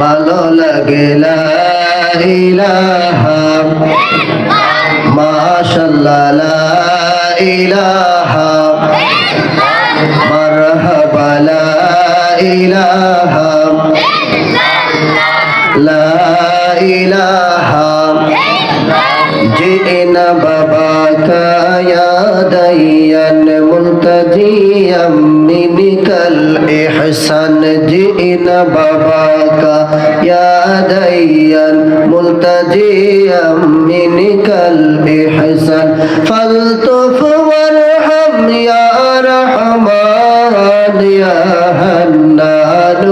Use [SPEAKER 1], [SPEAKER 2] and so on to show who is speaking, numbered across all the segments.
[SPEAKER 1] ভালো লাগে লা ইলাহা মাশাআল্লাহ ইলাহা লা ইলাহা লা جنبك الإحسان جئنا باباك يا ديا ملتجيا منك الإحسان. فالطف وارحم يا رحمن يا هنان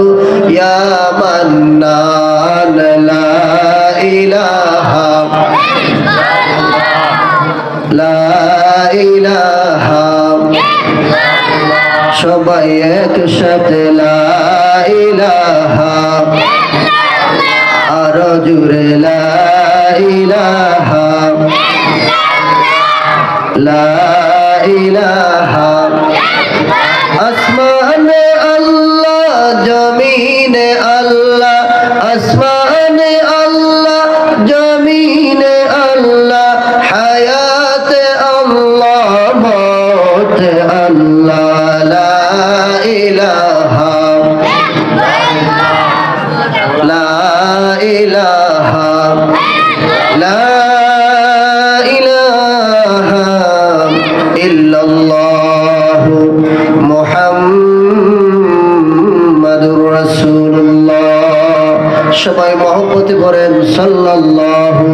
[SPEAKER 1] يا منان لا إله لا إله সবাই একসাথে লা ইলাহা। আরও জুড়ে লা ইলাহা। আসমানে আল্লাহ জমিনে আল্লাহ। আসমানে আল্লাহ সবাই মহব্বতে পড়েন সাল্লাল্লাহু